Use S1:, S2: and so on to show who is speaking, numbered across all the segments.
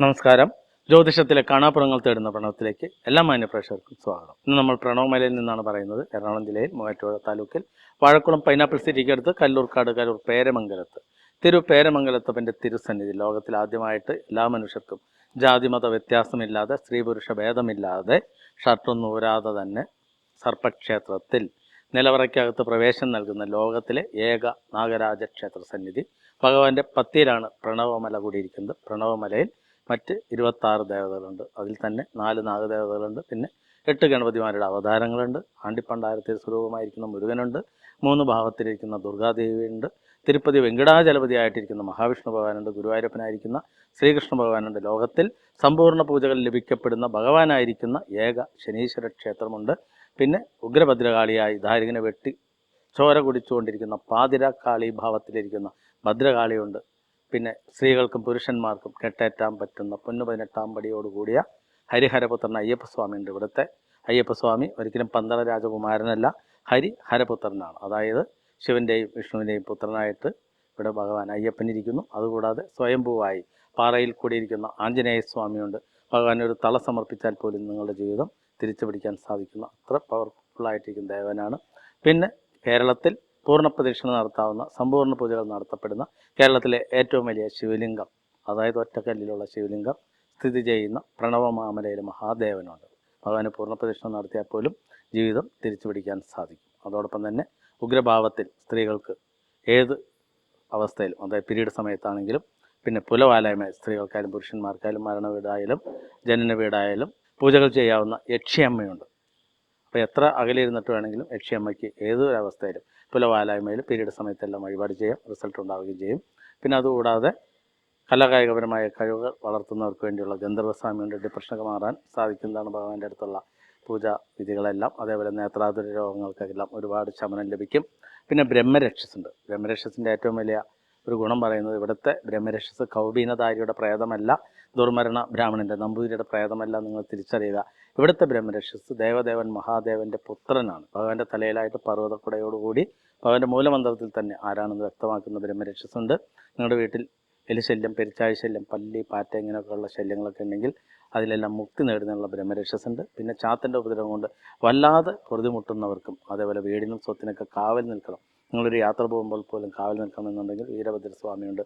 S1: നമസ്കാരം. ജ്യോതിഷത്തിലെ കാണാപ്പുറങ്ങൾ തേടുന്ന പ്രണവത്തിലേക്ക് എല്ലാ മാന്യപ്രേക്ഷകർക്കും സ്വാഗതം. ഇന്ന് നമ്മൾ പ്രണവമലയിൽ നിന്നാണ് പറയുന്നത്. എറണാകുളം ജില്ലയിൽ മൂവാറ്റുപുഴ താലൂക്കിൽ വാഴക്കുളം പൈനാപ്പിൾ സിറ്റിക്ക് അടുത്ത് കല്ലൂർക്കാട് കരൂർ പേരമംഗലത്ത്. തിരു പേരമംഗലത്തപ്പന്റെ തിരുസന്നിധി. ലോകത്തിൽ ആദ്യമായിട്ട് എല്ലാ മനുഷ്യർക്കും ജാതിമത വ്യത്യാസമില്ലാതെ സ്ത്രീ പുരുഷ ഭേദമില്ലാതെ ഷർട്ടൊന്നും ഊരാതെ തന്നെ സർപ്പക്ഷേത്രത്തിൽ നിലവറയ്ക്കകത്ത് പ്രവേശനം നൽകുന്ന ലോകത്തിലെ ഏക നാഗരാജ ക്ഷേത്ര സന്നിധി. ഭഗവാന്റെ പത്തിയിലാണ് പ്രണവമല കൂടിയിരിക്കുന്നത്. പ്രണവമലയിൽ മറ്റ് ഇരുപത്താറ് ദേവതകളുണ്ട്. അതിൽ തന്നെ നാല് നാഗദേവതകളുണ്ട്. പിന്നെ എട്ട് ഗണപതിമാരുടെ അവതാരങ്ങളുണ്ട്. ആണ്ടിപ്പണ്ടാരത്തിൽ സ്വരൂപമായിരിക്കുന്ന മുരുകനുണ്ട്. മൂന്ന് ഭാവത്തിലിരിക്കുന്ന ദുർഗാദേവിയുണ്ട്. തിരുപ്പതി വെങ്കടാചലപതിയായിട്ടിരിക്കുന്ന മഹാവിഷ്ണു ഭഗവാനുണ്ട്. ഗുരുവായൂരപ്പനായിരിക്കുന്ന ശ്രീകൃഷ്ണ ഭഗവാനുണ്ട്. ലോകത്തിൽ സമ്പൂർണ പൂജകൾ ലഭിക്കപ്പെടുന്ന ഭഗവാനായിരിക്കുന്ന ഏക ശനീശ്വര ക്ഷേത്രമുണ്ട്. പിന്നെ ഉഗ്രഭദ്രകാളിയായി ധാരികനെ വെട്ടി ചോര കുടിച്ചുകൊണ്ടിരിക്കുന്ന പാതിരക്കാളി ഭാവത്തിലിരിക്കുന്ന ഭദ്രകാളിയുണ്ട്. പിന്നെ സ്ത്രീകൾക്കും പുരുഷന്മാർക്കും കെട്ടേറ്റാൻ പറ്റുന്ന പൊന്നു പതിനെട്ടാം പടിയോടുകൂടിയ ഹരിഹരപുത്രൻ അയ്യപ്പസ്വാമിയുണ്ട് ഇവിടുത്തെ. അയ്യപ്പസ്വാമി ഒരിക്കലും പന്തള രാജകുമാരനല്ല ഹരിഹരപുത്രനാണ്. അതായത് ശിവന്റെയും വിഷ്ണുവിന്റെയും പുത്രനായിട്ട് ഇവിടെ ഭഗവാൻ അയ്യപ്പനിരിക്കുന്നു. അതുകൂടാതെ സ്വയംഭൂവായി പാറയിൽ കൂടിയിരിക്കുന്ന ആഞ്ജനേയ സ്വാമിയുണ്ട് ഭഗവാൻ ഒരു തള സമർപ്പിച്ചാൽ പോലും നിങ്ങളുടെ ജീവിതം തിരിച്ചു പിടിക്കാൻ സാധിക്കുന്ന. അത്ര പവർഫുള്ളായിട്ടിരിക്കുന്ന ദേവനാണ്. പിന്നെ കേരളത്തിൽ പൂർണ പ്രദക്ഷിണ നടത്താവുന്ന സമ്പൂർണ പൂജകൾ നടത്തപ്പെടുന്ന കേരളത്തിലെ ഏറ്റവും വലിയ ശിവലിംഗം. അതായത് ഒറ്റക്കല്ലിലുള്ള ശിവലിംഗം സ്ഥിതി ചെയ്യുന്ന പ്രണവമാമലയിലെ മഹാദേവനുണ്ട്. ഭഗവാന് പൂർണ പ്രദക്ഷിണം നടത്തിയാൽ പോലും ജീവിതം തിരിച്ചു പിടിക്കാൻ സാധിക്കും. അതോടൊപ്പം തന്നെ ഉഗ്രഭാവത്തിൽ സ്ത്രീകൾക്ക് ഏത് അവസ്ഥയിലും അതായത് പീരീഡ് സമയത്താണെങ്കിലും പിന്നെ പുലവാലായ്മ സ്ത്രീകൾക്കായാലും പുരുഷന്മാർക്കായാലും മരണ വീടായാലും ജനന വീടായാലും പൂജകൾ ചെയ്യാവുന്ന യക്ഷിയമ്മയുണ്ട്. അപ്പോൾ എത്ര അകലിരുന്നിട്ട് വേണമെങ്കിലും യക്ഷിയമ്മയ്ക്ക് ഏതൊരവസ്ഥയിലും പുലവാലായ്മയിൽ പീരീഡ് സമയത്തെല്ലാം വഴിപാട് ചെയ്യാം റിസൾട്ട് ഉണ്ടാവുകയും ചെയ്യും. പിന്നെ അതുകൂടാതെ കലാകായികപരമായ കഴിവുകൾ വളർത്തുന്നവർക്ക് വേണ്ടിയുള്ള ഗന്ധർവസ്വാമിയുടെ ഡിപ്രഷനൊക്കെ മാറാൻ സാധിക്കുന്നതാണ് ഭഗവാന്റെ അടുത്തുള്ള പൂജാ വിധികളെല്ലാം. അതേപോലെ നേത്രാതുര രോഗങ്ങൾക്കെല്ലാം ഒരുപാട് ശമനം ലഭിക്കും. പിന്നെ ബ്രഹ്മരക്ഷസുണ്ട് ബ്രഹ്മരക്ഷസിന്റെ ഏറ്റവും വലിയ ഒരു ഗുണം പറയുന്നത് ഇവിടുത്തെ ബ്രഹ്മരക്ഷസ് കൗബീനധാരിയുടെ പ്രേതമല്ല. ദുർമരണ ബ്രാഹ്മണന്റെ നമ്പൂതിരിയുടെ പ്രേതമല്ല നിങ്ങൾ തിരിച്ചറിയുക. ഇവിടുത്തെ ബ്രഹ്മരക്ഷസ് ദേവദേവൻ മഹാദേവന്റെ പുത്രനാണ്. ഭഗവാന്റെ തലയിലായിട്ട് പർവതക്കുടയോടുകൂടി ഭഗവാന്റെ മൂലമന്ത്രത്തിൽ തന്നെ ആരാണെന്ന് വ്യക്തമാക്കുന്ന ബ്രഹ്മരക്ഷസ് ഉണ്ട് നിങ്ങളുടെ വീട്ടിൽ എലിശല്യം പെരിച്ചാഴി ശല്യം പല്ലി പാറ്റ ഇങ്ങനെയൊക്കെയുള്ള ശല്യങ്ങളൊക്കെ ഉണ്ടെങ്കിൽ അതിലെല്ലാം മുക്തി നേടുന്നതിനുള്ള ബ്രഹ്മരക്ഷസ് ഉണ്ട് പിന്നെ ചാത്തന്റെ ഉപദ്രവം കൊണ്ട് വല്ലാതെ പൊറുതിമുട്ടുന്നവർക്കും അതേപോലെ വീടിനും സ്വത്തിനൊക്കെ കാവൽ നിൽക്കണം. നിങ്ങളൊരു യാത്ര പോകുമ്പോൾ പോലും കാവൽ നിൽക്കണം നിൽക്കണമെന്നുണ്ടെങ്കിൽ വീരഭദ്രസ്വാമിയുണ്ട്.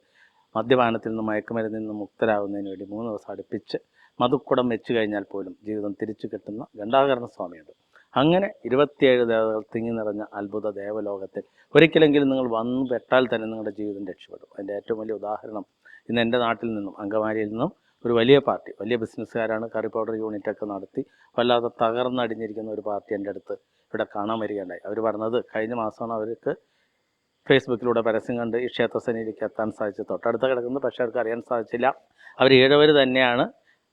S1: മദ്യപാനത്തിൽ നിന്നും മയക്കുമരുന്നിൽ നിന്നും മുക്തരാകുന്നതിന് വേണ്ടി മൂന്ന് ദിവസം അടുപ്പിച്ച് മധുക്കുടം വെച്ച് കഴിഞ്ഞാൽ പോലും ജീവിതം തിരിച്ചു കിട്ടുന്ന ഗണ്ടാകരണ സ്വാമിയുണ്ട്. അങ്ങനെ ഇരുപത്തിയേഴ് ദേവതകൾ തിങ്ങി നിറഞ്ഞ അത്ഭുത ദേവലോകത്തിൽ ഒരിക്കലെങ്കിലും നിങ്ങൾ വന്നു പെട്ടാൽ തന്നെ നിങ്ങളുടെ ജീവിതം രക്ഷപ്പെടും. അതിന്റെ ഏറ്റവും വലിയ ഉദാഹരണം ഇന്ന് എന്റെ നാട്ടിൽ നിന്നും അങ്കമാലിയിൽ നിന്നും ഒരു വലിയ പാർട്ടി വലിയ ബിസിനസ്സുകാരാണ് കറി പൗഡർ യൂണിറ്റൊക്കെ നടത്തി വല്ലാതെ തകർന്നടിഞ്ഞിരിക്കുന്ന ഒരു പാർട്ടി എന്റെ അടുത്ത് ഇവിടെ കാണാൻ വരികയുണ്ടായി. അവർ പറഞ്ഞത് കഴിഞ്ഞ മാസമാണ് അവർക്ക് ഫേസ്ബുക്കിലൂടെ പരസ്യം കണ്ട് ഈ ക്ഷേത്രസേനയിലേക്ക് എത്താൻ സാധിച്ചു. തൊട്ടടുത്ത് കിടക്കുന്നത് പക്ഷേ അവർക്ക് അറിയാൻ സാധിച്ചില്ല. അവർ ഏഴവർ തന്നെയാണ്.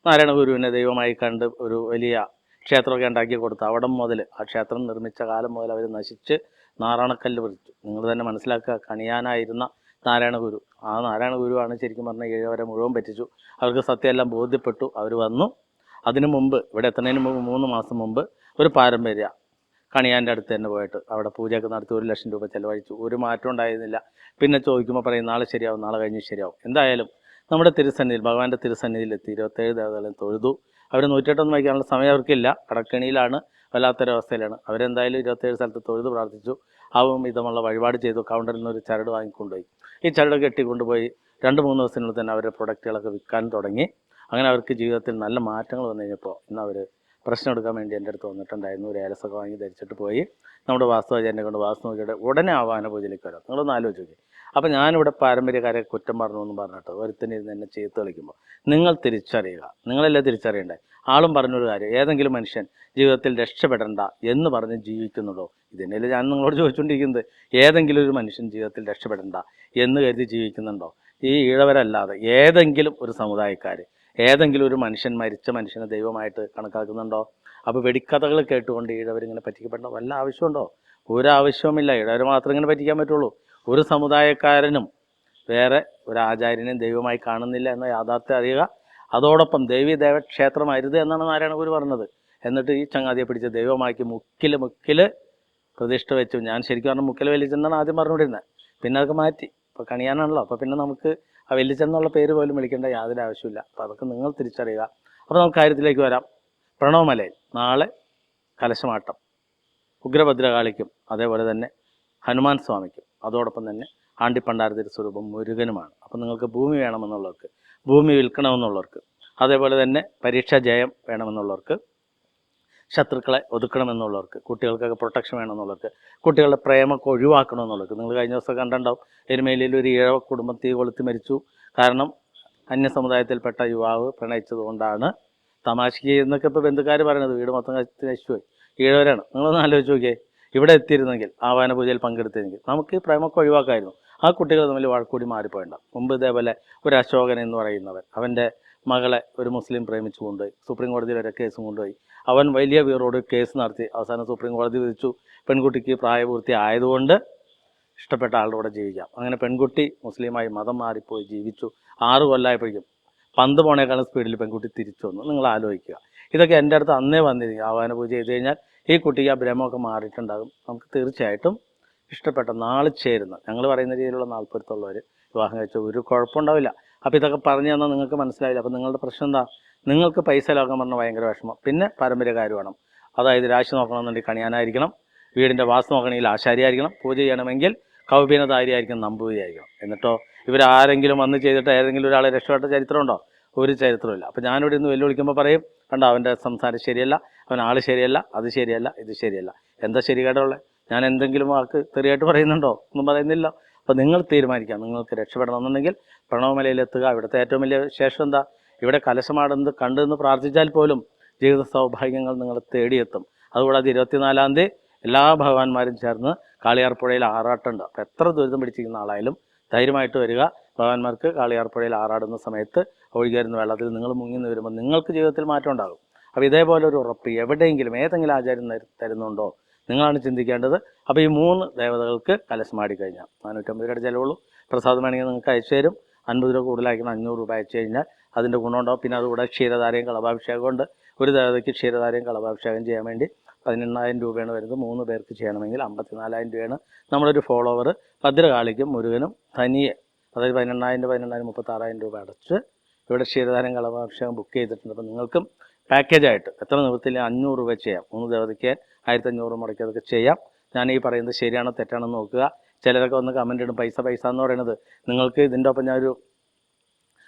S1: നാരായണ ഗുരുവിനെ ദൈവമായി കണ്ട് ഒരു വലിയ ക്ഷേത്രമൊക്കെ ഉണ്ടാക്കി കൊടുത്തു അവിടെ മുതൽ ആ ക്ഷേത്രം നിർമ്മിച്ച കാലം മുതൽ അവർ നശിച്ച് നാറാണക്കല്ല് പറിച്ചു നിങ്ങൾ തന്നെ മനസ്സിലാക്കുക കണിയാനായിരുന്ന നാരായണ ഗുരു. ആ നാരായണ ഗുരുവാണ് ശരിക്കും പറഞ്ഞാൽ ഏഴവരെ മുഴുവൻ പറ്റിച്ചു. അവർക്ക് സത്യമെല്ലാം ബോധ്യപ്പെട്ടു. അവർ വന്നു. അതിനു മുമ്പ് ഇവിടെ എത്തുന്നതിന് മുമ്പ് മൂന്ന് മാസം മുമ്പ് ഒരു പാരമ്പര്യ കണിയാന്റെ അടുത്ത് തന്നെ പോയിട്ട് അവിടെ പൂജയൊക്കെ നടത്തി ഒരു ലക്ഷം രൂപ ചിലവഴിച്ചു. ഒരു മാറ്റം ഉണ്ടായിരുന്നില്ല. പിന്നെ ചോദിക്കുമ്പോൾ പറയും നാളെ ശരിയാവും നാളെ കഴിഞ്ഞ് ശരിയാവും. എന്തായാലും നമ്മുടെ തിരുസന്നിധിയിൽ ഭഗവാന്റെ തിരുസന്നിധിയിൽ എത്തി. ഇരുപത്തേഴ് ദേവതകളും തൊഴുതു. അവർ നൂറ്റെട്ടൊന്നും വയ്ക്കാനുള്ള സമയം അവർക്കില്ല. കടക്കണിയിലാണ് വല്ലാത്തൊരവസ്ഥയിലാണ്. അവരെന്തായാലും ഇരുപത്തേഴ് സ്ഥലത്ത് തൊഴുതു പ്രാർത്ഥിച്ചു. ആവും വിധമുള്ള വഴിപാട് ചെയ്തു. കൗണ്ടറിൽ നിന്ന് ഒരു ചരട് വാങ്ങിക്കൊണ്ടുപോയി. ഈ ചരട് കെട്ടിക്കൊണ്ടുപോയി രണ്ട് മൂന്ന് ദിവസത്തിനുള്ളിൽ തന്നെ അവരുടെ പ്രൊഡക്റ്റുകളൊക്കെ വിൽക്കാൻ തുടങ്ങി. അങ്ങനെ അവർക്ക് ജീവിതത്തിൽ നല്ല മാറ്റങ്ങൾ വന്നു കഴിഞ്ഞപ്പോൾ ഇന്ന് അവർ പ്രശ്നം എടുക്കാൻ വേണ്ടി എന്റെ അടുത്ത് വന്നിട്ടുണ്ടായിരുന്നു. ഒരു ഏലസൊക്കെ വാങ്ങി ധരിച്ചിട്ട് പോയി. നമ്മുടെ വാസ്തുവാചാര്യനെ കൊണ്ട് വാസ്തു നോക്കിയിട്ട് ഉടനെ ആവാന പൂജയിലേക്ക് വരാം. നിങ്ങളൊന്ന് ആലോചിച്ച് നോക്കി അപ്പോൾ ഞാനിവിടെ പാരമ്പര്യക്കാരെ കുറ്റം പറഞ്ഞു എന്ന് പറഞ്ഞിട്ട് ഒരുത്തനിരുന്ന് എന്നെ ചെയ്ത് കളിക്കുമ്പോൾ നിങ്ങൾ തിരിച്ചറിയുക. നിങ്ങളെല്ലാം തിരിച്ചറിയണ്ടേ? ആളും പറഞ്ഞൊരു കാര്യം ഏതെങ്കിലും മനുഷ്യൻ ജീവിതത്തിൽ രക്ഷപ്പെടണ്ട എന്ന് പറഞ്ഞ് ജീവിക്കുന്നുണ്ടോ? ഇതിനല്ലേ ഞാൻ നിങ്ങളോട് ചോദിച്ചുകൊണ്ടിരിക്കുന്നത് ഏതെങ്കിലും ഒരു മനുഷ്യൻ ജീവിതത്തിൽ രക്ഷപ്പെടണ്ട എന്ന് കരുതി ജീവിക്കുന്നുണ്ടോ? ഈ ഈഴവരല്ലാതെ ഏതെങ്കിലും ഒരു സമുദായക്കാർ ഏതെങ്കിലും ഒരു മനുഷ്യൻ മരിച്ച മനുഷ്യനെ ദൈവമായിട്ട് കണക്കാക്കുന്നുണ്ടോ? അപ്പോൾ വെടിക്കഥകൾ കേട്ടുകൊണ്ട് ഈഴവരിങ്ങനെ പറ്റിക്കപ്പെടേണ്ട വല്ല ആവശ്യമുണ്ടോ? ഒരു ആവശ്യവുമില്ല. ഈഴവർ മാത്രം ഇങ്ങനെ പറ്റിക്കാൻ പറ്റുള്ളൂ. ഒരു സമുദായക്കാരനും വേറെ ഒരു ആചാര്യനെയും ദൈവമായി കാണുന്നില്ല എന്ന യാഥാർത്ഥ്യം അറിയുക. അതോടൊപ്പം ദേവി ദേവക്ഷേത്രമരുത് എന്നാണ് നാരായണ ഗുരു പറഞ്ഞത്. എന്നിട്ട് ഈ ചങ്ങാതിയെ പിടിച്ച് ദൈവമാക്കി മുക്കിൽ മുക്കിൽ പ്രതിഷ്ഠ വെച്ചു. ഞാൻ ശരിക്കും പറഞ്ഞാൽ മുക്കിൽ വലിച്ചെന്നാണ് ആദ്യം പറഞ്ഞുകൊണ്ടിരുന്നത്. പിന്നെ അതൊക്കെ മാറ്റി. ഇപ്പോൾ കണിയാനാണല്ലോ. അപ്പോൾ പിന്നെ നമുക്ക് ആ വല്യച്ഛൻ എന്നുള്ള പേര് പോലും വിളിക്കേണ്ട യാതൊരു ആവശ്യമില്ല അപ്പോൾ അതൊക്കെ നിങ്ങൾ തിരിച്ചറിയുക. അപ്പോൾ നമുക്ക് കാര്യത്തിലേക്ക് വരാം. പ്രണവമലയിൽ നാളെ കലശമാട്ടം. ഉഗ്രഭദ്രകാളിക്കും അതേപോലെ തന്നെ ഹനുമാൻ സ്വാമിക്കും. അതോടൊപ്പം തന്നെ ആണ്ടിപ്പണ്ടാരത്തിന്റെ സ്വരൂപം മുരുകനുമാണ്. അപ്പം നിങ്ങൾക്ക് ഭൂമി വേണമെന്നുള്ളവർക്ക് ഭൂമി വിൽക്കണമെന്നുള്ളവർക്ക് അതേപോലെ തന്നെ പരീക്ഷാ ജയം വേണമെന്നുള്ളവർക്ക് ശത്രുക്കളെ ഒതുക്കണമെന്നുള്ളവർക്ക് കുട്ടികൾക്കൊക്കെ പ്രൊട്ടക്ഷൻ വേണമെന്നുള്ളവർക്ക് കുട്ടികളുടെ പ്രേമൊക്കെ ഒഴിവാക്കണമെന്നുള്ളവർക്ക്. നിങ്ങൾ കഴിഞ്ഞ ദിവസം കണ്ടിട്ടുണ്ടാവും എരുമേലിയിൽ ഒരു ഇഴവ കുടുംബം തീ കൊളുത്തി മരിച്ചു. കാരണം അന്യ സമുദായത്തിൽപ്പെട്ട യുവാവ് പ്രണയിച്ചതുകൊണ്ടാണ് തമാശയ്ക്ക് എന്നൊക്കെ ഇപ്പോൾ ബന്ധുക്കാർ പറയുന്നത് വീട് മൊത്തം നശിച്ചുപോയി. ഈഴവരാണ് നിങ്ങളൊന്ന് ആലോചിച്ച് നോക്കിയേ. ഇവിടെ എത്തിയിരുന്നെങ്കിൽ ആവാന പൂജയിൽ പങ്കെടുത്തിരുന്നെങ്കിൽ നമുക്ക് ഈ പ്രേമൊക്കെ ഒഴിവാക്കായിരുന്നു. ആ കുട്ടികൾ തമ്മിൽ വഴക്കൂടി മാറിപ്പോയിണ്ടാവും. മുമ്പ് ഇതേപോലെ ഒരു അശോകൻ എന്ന് പറയുന്നവൻ അവന്റെ മകളെ ഒരു മുസ്ലിം പ്രേമിച്ചു കൊണ്ടുപോയി. സുപ്രീം കോടതിയിൽ ഒരു കേസും കൊണ്ടുപോയി. അവൻ വലിയ വീറോട് കേസ് നടത്തി. അവസാനം സുപ്രീം കോടതി വിധിച്ചു. പെൺകുട്ടിക്ക് പ്രായപൂർത്തി ആയതുകൊണ്ട് ഇഷ്ടപ്പെട്ട ആളുടെ കൂടെ ജീവിക്കാം. അങ്ങനെ പെൺകുട്ടി മുസ്ലിമായി മതം മാറിപ്പോയി ജീവിച്ചു. ആറ് കൊല്ലമായപ്പോഴേക്കും പന്ത് പോണേക്കാളും സ്പീഡിൽ പെൺകുട്ടി തിരിച്ചു വന്നു. നിങ്ങൾ ആലോചിക്കുക. ഇതൊക്കെ എന്റെ അടുത്ത് അന്നേ വന്നിരിക്കും. ആവാന പൂജ ചെയ്ത് കഴിഞ്ഞാൽ ഈ കുട്ടിക്ക് ആ ഭ്രമമൊക്കെ മാറിയിട്ടുണ്ടാകും. നമുക്ക് തീർച്ചയായിട്ടും ഇഷ്ടപ്പെട്ട നാൾ ചേരുന്ന. ഞങ്ങൾ പറയുന്ന രീതിയിലുള്ള നാൽപ്പത്തുള്ളവർ വിവാഹം കഴിച്ച ഒരു കുഴപ്പമുണ്ടാവില്ല. അപ്പോൾ ഇതൊക്കെ പറഞ്ഞു തന്നാൽ നിങ്ങൾക്ക് മനസ്സിലായില്ല? അപ്പോൾ നിങ്ങളുടെ പ്രശ്നം എന്താ? നിങ്ങൾക്ക് പൈസ ലോകം പറഞ്ഞാൽ ഭയങ്കര വിഷമം. പിന്നെ പാരമ്പര്യ കാര്യമാണ്. അതായത് രാശി നോക്കണമെന്നുണ്ടെങ്കിൽ കണിയാനായിരിക്കണം. വീടിന്റെ വാസ്തു നോക്കണമെങ്കിൽ ആശാരിയായിരിക്കണം. പൂജ ചെയ്യണമെങ്കിൽ കൗപീനധാരിയായിരിക്കണം നമ്പൂതിരിയായിരിക്കണം. എന്നിട്ടോ ഇവരാരെങ്കിലും വന്ന് ചെയ്തിട്ട് ഏതെങ്കിലും ഒരാളെ രക്ഷപ്പെട്ട ചരിത്രമുണ്ടോ? ഒരു ചരിത്രമില്ല അപ്പോൾ ഞാനിവിടെ ഇന്ന് വെല്ലുവിളിക്കുമ്പോൾ പറയും കണ്ടോ അവന്റെ സംസാരം ശരിയല്ല അവൻ ആൾ ശരിയല്ല അത് ശരിയല്ല ഇത് ശരിയല്ല. എന്താ ശരി ഞാൻ എന്തെങ്കിലും ആൾക്ക് തെറിയായിട്ട് പറയുന്നുണ്ടോ? ഒന്നും പറയുന്നില്ല. അപ്പോൾ നിങ്ങൾ തീരുമാനിക്കാം നിങ്ങൾക്ക് രക്ഷപ്പെടണമെന്നുണ്ടെങ്കിൽ പ്രണവമലയിലെത്തുക. ഇവിടുത്തെ ഏറ്റവും വലിയ വിശേഷം എന്താ? ഇവിടെ കലശമാടുന്നത് കണ്ടെന്ന് പ്രാർത്ഥിച്ചാൽ പോലും ജീവിത സൗഭാഗ്യങ്ങൾ നിങ്ങൾ തേടിയെത്തും. അതുകൂടാതെ ഇരുപത്തിനാലാം തീയതി എല്ലാ ഭഗവാന്മാരും ചേർന്ന് കാളിയാർപ്പുഴയിൽ ആറാട്ടുണ്ട്. അപ്പോൾ എത്ര ദുരിതം പിടിച്ചിരിക്കുന്ന ആളായാലും ധൈര്യമായിട്ട് വരിക. ഭഗവാന്മാർക്ക് കാളിയാർപ്പുഴയിൽ ആറാടുന്ന സമയത്ത് ഒഴുകി വരുന്ന വെള്ളത്തിൽ നിങ്ങൾ മുങ്ങി വരുമ്പോൾ നിങ്ങൾക്ക് ജീവിതത്തിൽ മാറ്റം ഉണ്ടാകും. അപ്പോൾ ഇതേപോലെ ഒരു ഉറപ്പ് എവിടെയെങ്കിലും ഏതെങ്കിലും ആചാര്യം തരു- തരുന്നുണ്ടോ? നിങ്ങളാണ് ചിന്തിക്കേണ്ടത്. അപ്പോൾ ഈ മൂന്ന് ദേവതകൾക്ക് കലശമാടി കഴിഞ്ഞാൽ നാനൂറ്റമ്പത് രൂപയുടെ ചിലവുള്ളൂ. പ്രസാദം വേണമെങ്കിൽ നിങ്ങൾക്ക് അയച്ചു തരും അൻപത് രൂപ കൂടുതലായിരിക്കണം അഞ്ഞൂറ് രൂപ അയച്ചു കഴിഞ്ഞാൽ അതിന്റെ ഗുണമുണ്ടാവും. പിന്നെ അതുകൂടെ ക്ഷീരധാരയും കളഭാഭിഷേകം ഉണ്ട്. ഒരു ദേവതയ്ക്ക് ക്ഷീരധാരയും കളഭാഭിഷേകം ചെയ്യാൻ വേണ്ടി പതിനെണ്ണായിരം രൂപയാണ് വരുന്നത്. മൂന്ന് പേർക്ക് ചെയ്യണമെങ്കിൽ അമ്പത്തിനാലായിരം രൂപയാണ്. നമ്മളൊരു ഫോളോവർ ഭദ്രകാളിക്കും മുരുകനും തനിയെ അതായത് പതിനെണ്ണായിരം രൂപ പതിനെണ്ണായിരം മുപ്പത്താറായിരം രൂപ അടച്ച് ഇവിടെ ക്ഷീരധാരം കളഭാഭിഷേകം ബുക്ക് ചെയ്തിട്ടുണ്ട്. അപ്പോൾ നിങ്ങൾക്കും പാക്കേജായിട്ട് എത്ര നിവൃത്തിയില്ല അഞ്ഞൂറ് രൂപ ചെയ്യാം. മൂന്ന് ദേവതയ്ക്ക് ആയിരത്തി അഞ്ഞൂറ് മുടക്കി അതൊക്കെ ചെയ്യാം. ഞാൻ ഈ പറയുന്നത് ശരിയാണോ തെറ്റാണോ നോക്കുക. ചിലരൊക്കെ വന്ന് കമന്റ് ഇടും. പൈസ പൈസ എന്ന് പറയുന്നത് നിങ്ങൾക്ക് ഇതിന്റെ ഒപ്പം ഞാനൊരു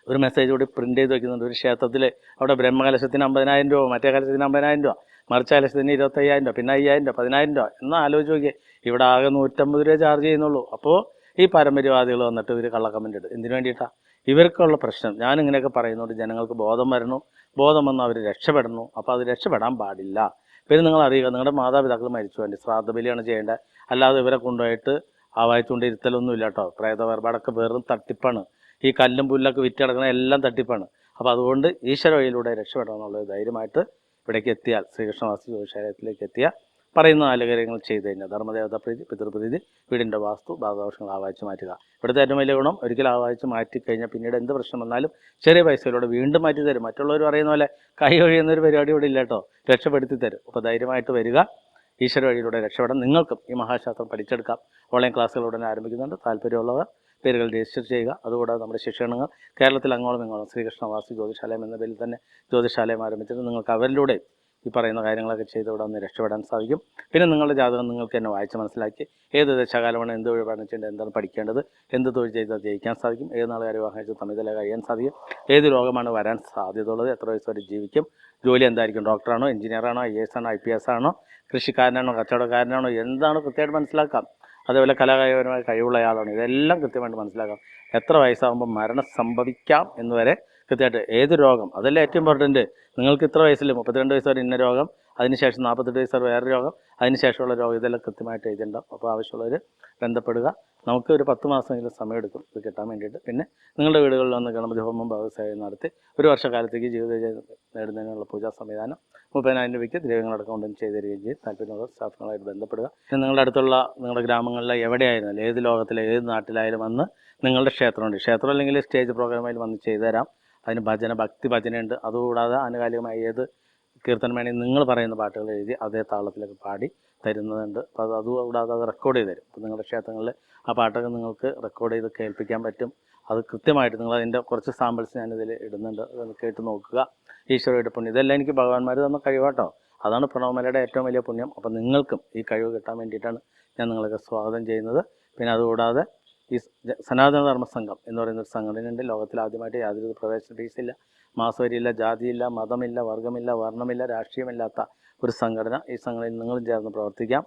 S1: ഒരു മെസ്സേജ് കൂടി പ്രിന്റ് ചെയ്ത് വെക്കുന്നുണ്ട്. ഒരു ക്ഷേത്രത്തിൽ അവിടെ ബ്രഹ്മകലശത്തിന് അമ്പതിനായിരം രൂപ മറ്റേ കലശത്തിന് അമ്പതിനായിരം രൂപ മറിച്ച കലശത്തിന് ഇരുപത്തയ്യായിരം രൂപ പിന്നെ അയ്യായിരം രൂപ പതിനായിരം രൂപ എന്നാൽ ആലോചിച്ച് നോക്കിയേ. ഇവിടെ ആകെ നൂറ്റമ്പത് രൂപ ചാർജ് ചെയ്യുന്നുള്ളൂ. അപ്പോൾ ഈ പാരമ്പര്യവാദികൾ വന്നിട്ട് ഇവർ കള്ള കമന്റ് ഇടും. എന്തിനു വേണ്ടിയിട്ടാണ് ഇവർക്കുള്ള പ്രശ്നം. ഞാൻ ഇങ്ങനെയൊക്കെ പറയുന്നതുകൊണ്ട് ജനങ്ങൾക്ക് ബോധം വരണു. ബോധം വന്ന് അവർ രക്ഷപ്പെടണം. അപ്പോൾ അത് രക്ഷപ്പെടാൻ പാടില്ല. പിന്നെ നിങ്ങൾ അറിയുക നിങ്ങളുടെ മാതാപിതാക്കൾ മരിച്ചു. വേണ്ടി ശ്രാദ്ധ ബലിയാണ് ചെയ്യേണ്ടത്. അല്ലാതെ ഇവരെ കൊണ്ടുപോയിട്ട് ആവായത്തുകൊണ്ട് ഇരുത്തലൊന്നും ഇല്ല കേട്ടോ. പ്രേത വേർപാടൊക്കെ വെറും തട്ടിപ്പാണ്. ഈ കല്ലും പുല്ലൊക്കെ വിറ്റ് കിടക്കുന്ന എല്ലാം തട്ടിപ്പാണ്. അപ്പോൾ അതുകൊണ്ട് ഈശ്വര വഴിയിലൂടെ രക്ഷപ്പെടണം എന്നുള്ള ധൈര്യമായിട്ട് ഇവിടേക്ക് എത്തിയാൽ ശ്രീകൃഷ്ണവാസി ജ്യോതിശാലയത്തിലേക്ക് എത്തിയാൽ പറയുന്ന നാല് കാര്യങ്ങൾ ചെയ്തു കഴിഞ്ഞാൽ ധർമ്മദേവത പ്രീതി പിതൃപ്രീതി വീടിന്റെ വാസ്തു ബാധദോഷങ്ങൾ ആവാഹിച്ച് മാറ്റുക. ഇവിടുത്തെ ഏറ്റവും വലിയ ഗുണം ഒരിക്കലും ആവാഹിച്ച് മാറ്റി കഴിഞ്ഞാൽ പിന്നീട് എന്ത് പ്രശ്നം വന്നാലും ചെറിയ പൈസയിലൂടെ വീണ്ടും മാറ്റി തരും മറ്റുള്ളവർ പറയുന്ന പോലെ കൈ ഒഴിയുന്ന ഒരു പരിപാടി ഇവിടെ ഇല്ല കേട്ടോ. രക്ഷപ്പെടുത്തി തരും അപ്പോൾ ധൈര്യമായിട്ട് വരിക. ഈശ്വര വഴിയിലൂടെ രക്ഷപ്പെടാം നിങ്ങൾക്കും ഈ മഹാശാസ്ത്രം പഠിച്ചെടുക്കാം. ഓൺലൈൻ ക്ലാസ്സുകൾ ഉടനെ ആരംഭിക്കുന്നുണ്ട്. താല്പര്യമുള്ളവർ പേരുകൾ രജിസ്റ്റർ ചെയ്യുക. അതുകൂടാതെ നമ്മുടെ ശിക്ഷണങ്ങൾ കേരളത്തിൽ അങ്ങോളം ഇങ്ങോളം ശ്രീകൃഷ്ണവാസി ജ്യോതിശാലയം എന്ന പേരിൽ തന്നെ ജ്യോതിശാലയം ആരംഭിച്ചിട്ട് നിങ്ങൾക്ക് അവരിലൂടെ ഈ പറയുന്ന കാര്യങ്ങളൊക്കെ ചെയ്ത് ഇവിടെ ഒന്ന് രക്ഷപ്പെടാൻ സാധിക്കും. പിന്നെ നിങ്ങളുടെ ജാതകം നിങ്ങൾക്ക് തന്നെ വായിച്ച് മനസ്സിലാക്കി. ഏത് ദശകാലമാണ് എന്ത് വഴി ചെയ്യേണ്ടത് എന്താണ് പഠിക്കേണ്ടത് എന്ത് തൊഴിൽ ചെയ്താൽ ജയിക്കാൻ സാധിക്കും ഏത് നാളെ വിവാഹം കഴിച്ച് തമ്മിൽ കഴിയാൻ സാധിക്കും ഏത് രോഗമാണ് വരാൻ സാധ്യതയുള്ളത് എത്ര വയസ്സ് വരെ ജീവിക്കും ജോലി എന്തായിരിക്കും ഡോക്ടറാണോ എഞ്ചിനീയറാണോ ഐ എസ് ആണോ ഐ പി എസ് ആണോ കൃഷിക്കാരനാണോ കച്ചവടക്കാരനാണോ എന്താണ് കൃത്യമായിട്ട് മനസ്സിലാക്കാം. അതേപോലെ കലാകാരപരമായ കഴിവുള്ള ആളാണ് ഇതെല്ലാം കൃത്യമായിട്ട് മനസ്സിലാക്കാം. എത്ര വയസ്സാകുമ്പോൾ മരണം സംഭവിക്കാം എന്ന് വരെ കൃത്യമായിട്ട് ഏത് രോഗം? അതല്ല ഏറ്റവും ഇമ്പോർട്ടന്റ് നിങ്ങൾക്ക് ഇത്ര വയസ്സിൽ മുപ്പത്തിരണ്ട് വയസ്സ് വരെ ഇന്ന രോഗം അതിനുശേഷം നാൽപ്പത്തെട്ട് വയസ്സ് വരെ വേറെ രോഗം അതിനുശേഷമുള്ള രോഗം ഇതെല്ലാം കൃത്യമായിട്ട് എഴുതിണ്ടാവും അപ്പോൾ ആവശ്യമുള്ളവർ ബന്ധപ്പെടുക. നമുക്ക് ഒരു പത്ത് മാസമെങ്കിലും സമയമെടുക്കും. ഇത് കിട്ടാൻ വേണ്ടിയിട്ട്. പിന്നെ നിങ്ങളുടെ വീടുകളിൽ വന്ന് ഗണപതി ഹോമം ഭാഗസേവനം നടത്തി ഒരു വർഷക്കാലത്തേക്ക് ജീവിത നേടുന്നതിനുള്ള പൂജാ സംവിധാനം മുപ്പതിനായിരം രൂപയ്ക്ക് ദ്രവ്യങ്ങളടക്കം കൊണ്ടും ചെയ്തു തരികയും ചെയ്യും. താല്പര്യമുള്ള സ്റ്റാഫുകളായിട്ട് ബന്ധപ്പെടുക. പിന്നെ നിങ്ങളുടെ അടുത്തുള്ള നിങ്ങളുടെ ഗ്രാമങ്ങളിലെ എവിടെയായിരുന്നാലും ഏത് ലോകത്തിലെ ഏത് നാട്ടിലായാലും വന്ന് നിങ്ങളുടെ ക്ഷേത്രമുണ്ട്. ക്ഷേത്രം അല്ലെങ്കിൽ സ്റ്റേജ് പ്രോഗ്രാമിൽ വന്ന് ചെയ്തു തരാം അതിന് ഭജന ഭക്തി ഭജനയുണ്ട്. അതുകൂടാതെ ആനുകാലികമായി ഏത് കീർത്തനം വേണേൽ നിങ്ങൾ പറയുന്ന പാട്ടുകൾ എഴുതി അതേ താളത്തിലൊക്കെ പാടി തരുന്നതുണ്ട് അപ്പോൾ അത് അതുകൂടാതെ അത് റെക്കോർഡ് ചെയ്ത് തരും. അപ്പോൾ നിങ്ങളുടെ ക്ഷേത്രങ്ങളിൽ ആ പാട്ടൊക്കെ നിങ്ങൾക്ക് റെക്കോർഡ് ചെയ്ത് കേൾപ്പിക്കാൻ പറ്റും. അത് കൃത്യമായിട്ട് നിങ്ങൾ അതിന്റെ കുറച്ച് സാമ്പിൾസ് ഞാനിതിൽ ഇടുന്നുണ്ട്. അതൊന്ന് കേട്ട് നോക്കുക. ഈശ്വരയുടെ പുണ്യം. ഇതെല്ലാം എനിക്ക് ഭഗവാന്മാർ തന്ന കഴിവാട്ടോ. അതാണ് പ്രണവമലയുടെ ഏറ്റവും വലിയ പുണ്യം. അപ്പോൾ നിങ്ങൾക്കും ഈ കഴിവ് കിട്ടാൻ വേണ്ടിയിട്ടാണ് ഞാൻ നിങ്ങളൊക്കെ സ്വാഗതം ചെയ്യുന്നത്. പിന്നെ അതുകൂടാതെ ഈ സനാതനധർമ്മ സനാതന ധർമ്മ സംഘം എന്ന് പറയുന്ന ഒരു സംഘടനയുണ്ട് ലോകത്തിൽ ആദ്യമായിട്ട് യാതൊരു പ്രവേശന ഫീസില്ല. മാസവരിയില്ല ജാതിയില്ല മതമില്ല വർഗമില്ല വർണമില്ല രാഷ്ട്രീയമില്ലാത്ത ഒരു സംഘടന. ഈ സംഘടനയിൽ നിങ്ങളും ചേർന്ന് പ്രവർത്തിക്കാം.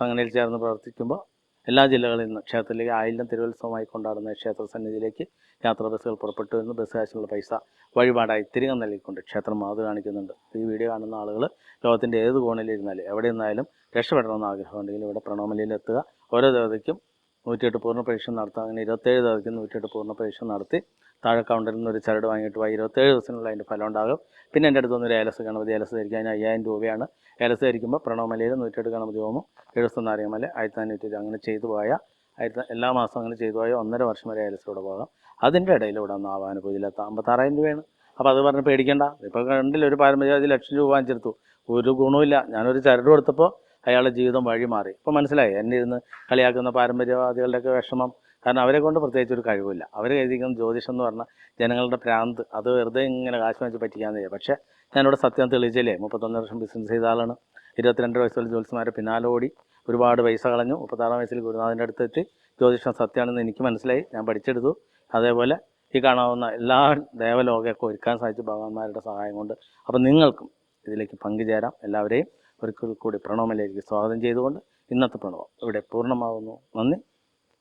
S1: സംഘടനയിൽ ചേർന്ന് പ്രവർത്തിക്കുമ്പോൾ എല്ലാ ജില്ലകളിൽ നിന്നും ക്ഷേത്രത്തിലേക്ക് ആയിരം തിരുവത്സവമായി കൊണ്ടാടുന്ന ക്ഷേത്ര സന്നിധിയിലേക്ക് യാത്രാ ബസ്സുകൾ പുറപ്പെട്ടു വരുന്നു ബസ് കാശിനുള്ള പൈസ വഴിപാടായി തിരികെ നൽകിക്കൊണ്ട് ക്ഷേത്രം മാത് കാണിക്കുന്നുണ്ട്. ഈ വീഡിയോ കാണുന്ന ആളുകൾ ലോകത്തിന്റെ ഏത് കോണിലിരുന്നാലും എവിടെ നിന്നായാലും രക്ഷപ്പെടണമെന്ന് ആഗ്രഹമുണ്ടെങ്കിൽ ഇവിടെ പ്രണോമലിയിലെത്തുക ഓരോ ദേവതയ്ക്കും നൂറ്റിയെട്ട് പൂർണ പരീക്ഷ നടത്താം അങ്ങനെ ഇരുപത്തേഴ് ദേവതയ്ക്കും നൂറ്റിയെട്ട് പൂർണ പരീക്ഷ നടത്തി. താഴെ കൗണ്ടറിൽ നിന്ന് ഒരു ചരട് വാങ്ങിയിട്ട് പോയി ഇരുപത്തേഴ് ദിവസത്തിനുള്ള അതിന്റെ ഫലം ഉണ്ടാകും പിന്നെ എന്റെ അടുത്ത് വന്നൊരു ഏലസ് ഗണപതി ഏലസ് ധരിക്കാൻ അതിന് അയ്യായിരം രൂപയാണ്. ഏലസ് ധരിക്കുമ്പോൾ പ്രണവമലയിൽ നൂറ്റിയെട്ട് ഗണപതി ഹോമം എഴുപത്തൊന്ന് അറിയാമല ആയിരത്തി അഞ്ഞൂറ്റി അങ്ങനെ ചെയ്തു പോയ ആയിരത്തി എല്ലാ മാസവും അങ്ങനെ ചെയ്തു പോയ ഒന്നര വർഷം വരെ ഏലസിലൂടെ പോകാം. അതിന്റെ ഇടയിൽ ഇവിടെ ഒന്ന് ആവാന പൂജയിലെത്താം അമ്പത്താറായിരം രൂപയാണ്. അപ്പോൾ അത് പറഞ്ഞ് പേടിക്കേണ്ട. ഇപ്പോൾ കണ്ടില്ല ഒരു പാരമ്പര്യാതി ലക്ഷം രൂപ വാങ്ങിച്ചെടുത്തു. ഒരു ഗുണമില്ല ഞാനൊരു ചരട് കൊടുത്തപ്പോൾ അയാളുടെ ജീവിതം വഴി മാറി ഇപ്പോൾ മനസ്സിലായി? എന്നെ ഇരുന്ന് കളിയാക്കുന്ന പാരമ്പര്യവാദികളുടെയൊക്കെ വിഷമം. കാരണം അവരെ കൊണ്ട് പ്രത്യേകിച്ച് ഒരു കഴിവില്ല. അവർ കരുതിക്കുന്ന ജ്യോതിഷം എന്ന് പറഞ്ഞാൽ ജനങ്ങളുടെ ഭ്രാന്ത്. അത് വെറുതെ ഇങ്ങനെ കാശ് വെച്ച് പറ്റിക്കാന്ന് പക്ഷേ ഞാനിവിടെ സത്യം തെളിയിച്ചില്ലേ മുപ്പത്തൊന്ന് വർഷം ബിസിനസ് ചെയ്ത ആളാണ്. ഇരുപത്തിരണ്ട് വയസ്സുള്ള ജ്യോത്സ്യന്മാരെ പിന്നാലെ ഓടി. ഒരുപാട് പൈസ കളഞ്ഞു. മുപ്പത്താറാം വയസ്സിൽ ഗുരുനാഥന്റെ അടുത്തെത്തി ജ്യോതിഷം സത്യമാണെന്ന് എനിക്ക് മനസ്സിലായി. ഞാൻ പഠിച്ചെടുത്തു. അതേപോലെ ഈ കാണാവുന്ന എല്ലാ ദേവലോകമൊക്കെ ഒരുക്കാൻ സാധിച്ചു ഭഗവാന്മാരുടെ സഹായം കൊണ്ട്. അപ്പം നിങ്ങൾക്കും ഇതിലേക്ക് പങ്കുചേരാം. എല്ലാവരെയും ഒരിക്കൽ കൂടി പ്രണവമലയിലേക്ക് സ്വാഗതം ചെയ്തുകൊണ്ട് ഇന്നത്തെ പ്രണവം ഇവിടെ പൂർണമാകുന്നു നന്ദി.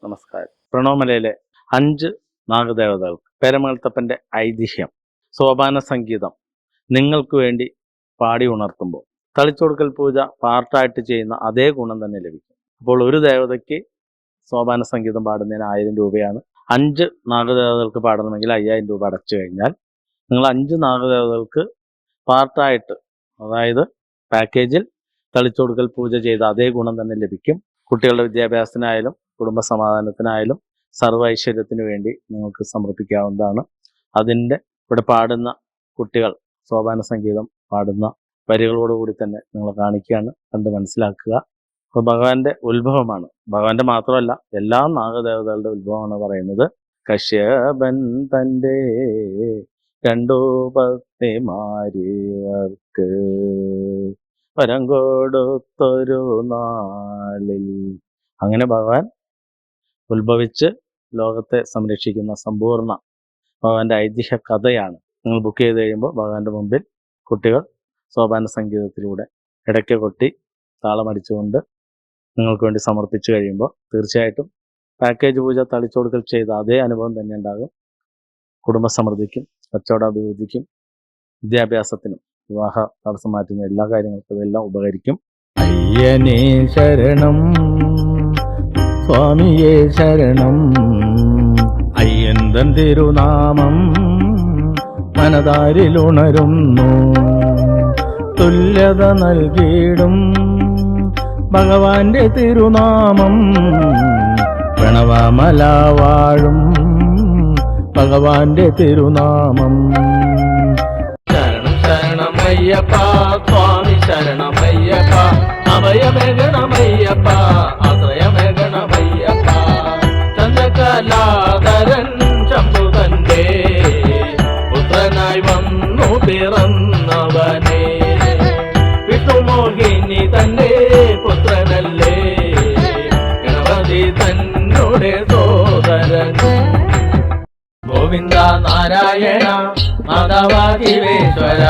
S1: നമസ്കാരം. പ്രണവമലയിലെ അഞ്ച് നാഗദേവതകൾക്ക് പേരമംഗലത്തപ്പന്റെ ഐതിഹ്യം സോപാന സംഗീതം നിങ്ങൾക്ക് വേണ്ടി പാടി ഉണർത്തുമ്പോൾ തളിച്ചൊടുക്കൽ പൂജ പാർട്ടായിട്ട് ചെയ്യുന്ന അതേ ഗുണം തന്നെ ലഭിക്കും. അപ്പോൾ ഒരു ദേവതയ്ക്ക് സോപാന സംഗീതം പാടുന്നതിന് ആയിരം രൂപയാണ്. അഞ്ച് നാഗദേവതകൾക്ക് പാടണമെങ്കിൽ അയ്യായിരം രൂപ അടച്ചു കഴിഞ്ഞാൽ നിങ്ങൾ അഞ്ച് നാഗദേവതകൾക്ക് പാർട്ടായിട്ട് അതായത് പാക്കേജിൽ തളിച്ചൊടുക്കൽ പൂജ ചെയ്ത അതേ ഗുണം തന്നെ ലഭിക്കും. കുട്ടികളുടെ വിദ്യാഭ്യാസത്തിനായാലും കുടുംബ സമാധാനത്തിനായാലും സർവ ഐശ്വര്യത്തിന് വേണ്ടി നിങ്ങൾക്ക് സമർപ്പിക്കാവുന്നതാണ്. അതിന്റെ ഇവിടെ പാടുന്ന കുട്ടികൾ സോപാന സംഗീതം പാടുന്ന വരികളോടുകൂടി തന്നെ നിങ്ങൾ കാണിക്കുകയാണ് കണ്ട് മനസ്സിലാക്കുക. അപ്പോൾ ഭഗവാന്റെ ഉത്ഭവമാണ്. ഭഗവാന്റെ മാത്രമല്ല എല്ലാ നാഗദേവതകളുടെ ഉത്ഭവമാണ് പറയുന്നത്. കശ്യപൻ തന്റെ രണ്ടോ പത്നിമാരിവർക്ക് വരം കൊടുത്തൊരു നാളിൽ. അങ്ങനെ ഭഗവാൻ ഉത്ഭവിച്ച് ലോകത്തെ സംരക്ഷിക്കുന്ന സമ്പൂർണ ഭഗവാന്റെ ഐതിഹ്യ കഥയാണ്. നിങ്ങൾ ബുക്ക് ചെയ്ത് കഴിയുമ്പോൾ ഭഗവാന്റെ മുമ്പിൽ കുട്ടികൾ സോപാന സംഗീതത്തിലൂടെ ഇടയ്ക്ക് കൊട്ടി താളമടിച്ചുകൊണ്ട് നിങ്ങൾക്ക് വേണ്ടി സമർപ്പിച്ചു കഴിയുമ്പോൾ തീർച്ചയായിട്ടും പാക്കേജ് പൂജ തളിച്ചുകൊടുക്കൽ ചെയ്ത അതേ അനുഭവം തന്നെ ഉണ്ടാകും. കുടുംബസമൃദ്ധിക്കും കച്ചവടാഭിവൃദ്ധിക്കും വിദ്യാഭ്യാസത്തിനും. വിവാഹ തടസ്സം മാറ്റുന്ന എല്ലാ കാര്യങ്ങൾക്കും എല്ലാം ഉപകരിക്കും.
S2: അയ്യനേ ശരണം സ്വാമിയേ ശരണം. അയ്യന്തൻ തിരുനാമം മനതാരിലുണരുന്നു തുല്യത നൽകിയിടും ഭഗവാന്റെ തിരുനാമം. പ്രണവമല വാഴും ഭഗവാന്റെ തിരുനാമം. ശരണമയ്യപ്പ സ്വാമി ശരണമയ്യപ്പ അഭയമേകണമയ്യപ്പ ആശ്രയമേകണമയ്യപ്പ. ചന്ദ്രകലാതരൻ ശംഭുതന്റെ പുത്രനായി വന്നു പിറന്നവനെ. വിഷ്ണുമോഹിനി തന്റെ പുത്രനല്ലേ? ഗണപതി തന്നുടെ സോദരൻ ഗോവിന്ദ നാരായണ. മാധവ ശിവേശ്വര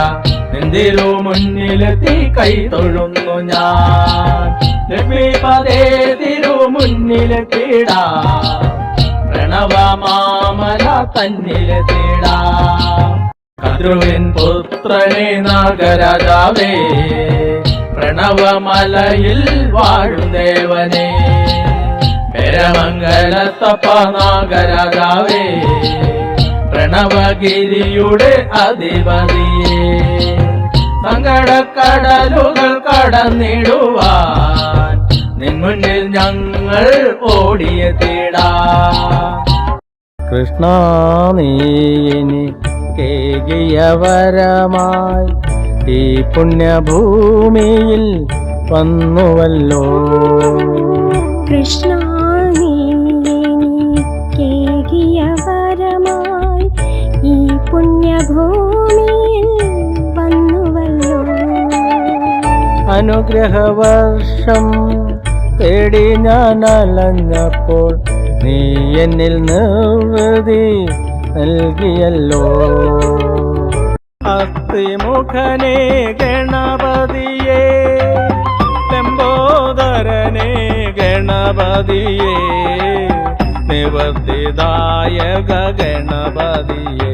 S2: നിന്തിരു മുന്നിലെത്തി കൈ തൊഴുന്നു ഞാൻ. ലക്ഷ്മിപദേ തിരു മുന്നിലെത്തിടാ പ്രണവ മാമല തന്നിലെത്തിടാ. കദ്രുവിൻ പുത്രനെ നാഗരാജാവേ പ്രണവമലയിൽ വാഴും ദേവനേ. പെരമംഗലത്തപ്പ നാഗരാജാവേ പ്രണവഗിരിയുടെ അധിപതിയേ. സങ്കടക്കടലുകൾ കടന്നിടുവാൻ നിൻമുന്നിൽ ഞങ്ങൾ ഓടിയെത്തിടാ കൃഷ്ണ നീനി കേകിയവരമായി ഈ പുണ്യഭൂമിയിൽ വന്നുവല്ലോ.
S3: കൃഷ്ണ നീ കേകിയവരമായി
S2: അനുഗ്രഹവർഷം തേടി ഞാൻ അലഞ്ഞപ്പോൾ നീ എന്നിൽ നിർവൃതി നൽകിയല്ലോ. അത്തിമുഖനേ ഗണപതിയേ ലംബോദരനെ ഗണപതിയേ നിവർത്തിദായക ഗണപതിയേ.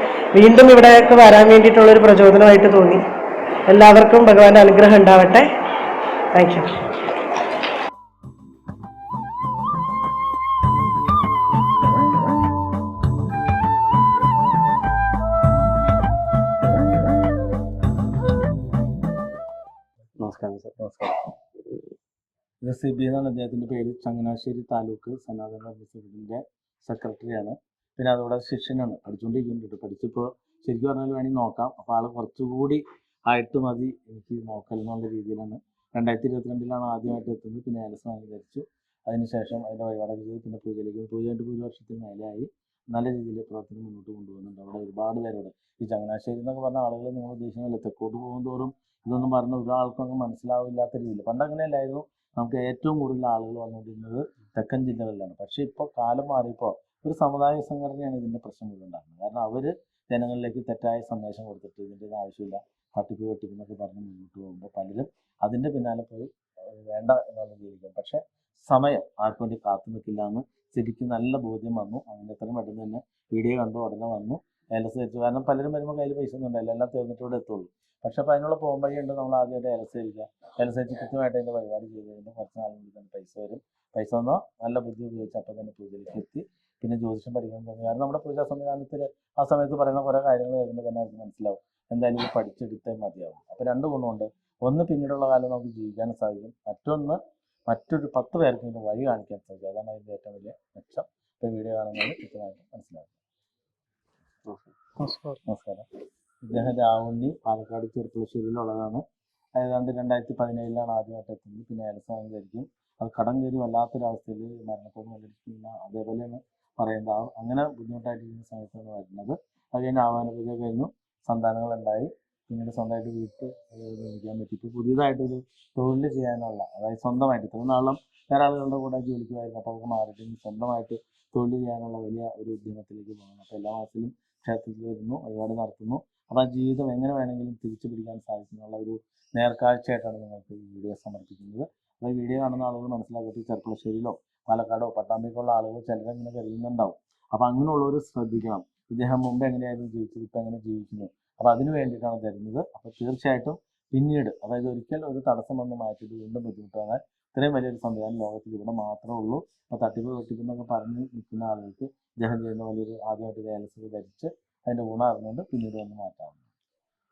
S4: വീണ്ടും ഇവിടെയൊക്കെ വരാൻ വേണ്ടിയിട്ടുള്ളൊരു പ്രചോദനമായിട്ട് തോന്നി. എല്ലാവർക്കും ഭഗവാന്റെ അനുഗ്രഹം ഉണ്ടാവട്ടെ. താങ്ക് യു
S1: നമസ്കാരം സാർ. നമസ്കാരം. ഇത് സിബി എന്നാണ് അദ്ദേഹത്തിന്റെ പേര്. ചങ്ങനാശ്ശേരി താലൂക്ക് സനാതന പരിസരത്തിന്റെ സെക്രട്ടറിയാണ് പിന്നെ അതോടെ ശിക്ഷനാണ് പഠിച്ചുകൊണ്ടിരിക്കുന്നുണ്ട് പഠിച്ചിപ്പോൾ ശരിക്കും പറഞ്ഞാൽ വേണമെങ്കിൽ നോക്കാം. അപ്പോൾ ആൾ കുറച്ചുകൂടി ആയിട്ട് മതി. എനിക്ക് നോക്കൽ എന്നുള്ള രീതിയിലാണ്. രണ്ടായിരത്തി ഇരുപത്തിരണ്ടിലാണ് ആദ്യമായിട്ട് എത്തുന്നത്. പിന്നെ ഏലസ്നാനം ധരിച്ചു. അതിനുശേഷം അതിന്റെ വഴിപാടൊക്കെ ചെയ്ത് പിന്നെ പൂജയിലേക്ക് പൂജ രണ്ട് പൂജ വർഷത്തിന് മേലെയായി. നല്ല രീതിയിൽ പ്രവർത്തനം മുന്നോട്ട് കൊണ്ടുപോകുന്നുണ്ട്. അവിടെ ഒരുപാട് പേരോട്. ഈ ചങ്ങനാശ്ശേരി എന്നൊക്കെ പറഞ്ഞ ആളുകൾ നിങ്ങൾ ഉദ്ദേശിക്കുന്നില്ല തെക്കോട്ട് പോകുന്തോറും ഇതൊന്നും പറഞ്ഞ ഒരാൾക്കും അങ്ങ് മനസ്സിലാവില്ലാത്ത രീതിയിൽ. പണ്ട് അങ്ങനെയല്ലായിരുന്നു. നമുക്ക് ഏറ്റവും കൂടുതൽ ആളുകൾ വന്നുകൊണ്ടിരുന്നത് തെക്കൻ ജില്ലകളിലാണ്. പക്ഷേ ഇപ്പോൾ കാലം മാറിയപ്പോൾ ഒരു സമുദായ സംഘടനയാണ് ഇതിന്റെ പ്രശ്നം മുഴുവൻ ഉണ്ടാകുന്നത് കാരണം അവർ ജനങ്ങളിലേക്ക് തെറ്റായ സന്ദേശം കൊടുത്തിട്ട് ഇതിന്റെ ആവശ്യമില്ല തട്ടിപ്പ് വെട്ടിപ്പ് പറഞ്ഞ് മുന്നോട്ട് പോകുമ്പോൾ പലരും അതിന്റെ പിന്നാലെ പോയി വേണ്ട എന്നുള്ള ജീവിക്കും പക്ഷെ സമയം ആർക്കും വേണ്ടി കാത്തു നിൽക്കില്ല എന്ന് ശരിക്കും നല്ല ബോധ്യം വന്നു. അങ്ങനെ എത്രയും പെട്ടെന്ന് തന്നെ വീഡിയോ കണ്ടു ഉടനെ വന്നു. ഏലസ് വെച്ചു കാരണം പലരും വരുമ്പോൾ കയ്യിൽ പൈസ ഒന്നും ഉണ്ടായില്ല എല്ലാം തീർന്നിട്ട് എത്തുള്ളൂ. പക്ഷെ അപ്പോൾ അതിനുള്ള പോകുമ്പോഴുണ്ട് നമ്മൾ ആദ്യമായിട്ട് ഏലസ് കഴിക്കുക ഏലസ് വെച്ച് കൃത്യമായിട്ട് അതിന്റെ പരിപാടി ചെയ്ത് കഴിയുമ്പോൾ കുറച്ച് നാളുകൊണ്ട് തന്നെ പൈസ വരും. പൈസ വന്നാൽ നല്ല ബുദ്ധി ഉപയോഗിച്ച് അപ്പം തന്നെ പൂജയിലേക്ക് എത്തി. പിന്നെ ജ്യോതിഷം പഠിക്കാൻ തുടങ്ങി കാരണം നമ്മുടെ പൂജാ സംവിധാനത്തിൽ ആ സമയത്ത് പറയുന്ന കുറേ കാര്യങ്ങൾ വരുമ്പോൾ തന്നെ അവർക്ക് മനസ്സിലാവും. എന്തായാലും ഇത് പഠിച്ചെടുത്തേ മതിയാവും. അപ്പോൾ രണ്ട് ഗുണമുണ്ട്. ഒന്ന് പിന്നീടുള്ള കാലം നമുക്ക് ജീവിക്കാനും സാധിക്കും. മറ്റൊന്ന് മറ്റൊരു പത്ത് പേർക്ക് ഇതിന് വഴി കാണിക്കാൻ സാധിക്കും. അതാണ് അതിന്റെ ഏറ്റവും വലിയ മെച്ചം. ഇപ്പോൾ വീഡിയോ കാണുന്നത് കൃത്യമായിട്ട് മനസ്സിലാവും നമസ്കാരം. ഇദ്ദേഹം രാവുണ്ണി പാലക്കാട് ചെറുപ്പുളശ്ശേരിയിലുള്ളതാണ് ഏതാണ്ട് രണ്ടായിരത്തി പതിനേഴിലാണ് ആദ്യമായിട്ട് എത്തുന്നത്. പിന്നെ ഏലസാനം ധരിക്കും അത് കടം കയറി വല്ലാത്തൊരവസ്ഥയിൽ മരണത്തോട് മല്ലിരിക്കുന്ന അതേപോലെയാണ് പറയുന്നത് അങ്ങനെ ബുദ്ധിമുട്ടായിട്ടിരിക്കുന്ന സമയത്താണ് വരുന്നത്. അത് കഴിഞ്ഞ് ആവാനൊക്കെ കഴിഞ്ഞു. സന്താനങ്ങളുണ്ടായി. പിന്നീട് സ്വന്തമായിട്ട് വീട്ടിൽ നിർമ്മിക്കാൻ പറ്റി പുതിയതായിട്ടൊരു തൊഴിൽ ചെയ്യാനുള്ള അതായത് സ്വന്തമായിട്ട് ഇത്ര നാളും വേറെ ആളുകളുടെ കൂടെ ജോലിക്ക് പോയിരുന്നു അപ്പോൾ അവർക്ക് മാറിയിട്ട് സ്വന്തമായിട്ട് തൊഴിൽ ചെയ്യാനുള്ള വലിയ ഒരു ഉദ്യമത്തിലേക്ക് പോകുന്നു അപ്പോൾ എല്ലാ മാസത്തിലും ക്ഷേത്രത്തിൽ വരുന്നു വഴിപാട് നടത്തുന്നു. അപ്പോൾ ആ ജീവിതം എങ്ങനെ വേണമെങ്കിലും തിരിച്ചു പിടിക്കാൻ സാധിക്കുന്നുള്ള ഒരു നേർക്കാഴ്ചയായിട്ടാണ് നിങ്ങൾക്ക് ഈ വീഡിയോ സമർപ്പിക്കുന്നത്. അപ്പോൾ ഈ വീഡിയോ കാണുന്ന ആളുകൾ മനസ്സിലാക്കിയിട്ട് ചെറുപ്പുളശ്ശേരിയിലോ പാലക്കാടോ പട്ടാമ്പിക്കോ ഉള്ള ആളുകൾ ചിലരങ്ങനെ കരുതുന്നുണ്ടാവും. അപ്പൊ അങ്ങനെയുള്ളവർ ശ്രദ്ധിക്കണം. ഇദ്ദേഹം മുമ്പ് എങ്ങനെയായിരുന്നു ജീവിച്ചത്? ഇപ്പൊ എങ്ങനെ ജീവിക്കുന്നു? അപ്പൊ അതിന് വേണ്ടിയിട്ടാണ് തരുന്നത്. അപ്പൊ തീർച്ചയായിട്ടും പിന്നീട് അതായത് ഒരിക്കൽ ഒരു തടസ്സം വന്ന് മാറ്റിയിട്ട് വീണ്ടും ബുദ്ധിമുട്ടാകാൻ ഇത്രയും വലിയൊരു സംവിധാനം ലോകത്തിൽ ഇവിടെ മാത്രമേ ഉള്ളൂ. അപ്പൊ തട്ടിപ്പ് വെട്ടിപ്പ് എന്നൊക്കെ പറഞ്ഞ് നിൽക്കുന്ന ആളുകൾക്ക് ഇദ്ദേഹം ചെയ്യുന്ന വലിയൊരു ആദ്യമായിട്ട് ഏലസ് ധരിച്ച് അതിന്റെ ഗുണം അറിഞ്ഞുകൊണ്ട് പിന്നീട് വന്ന് മാറ്റാവുന്നത്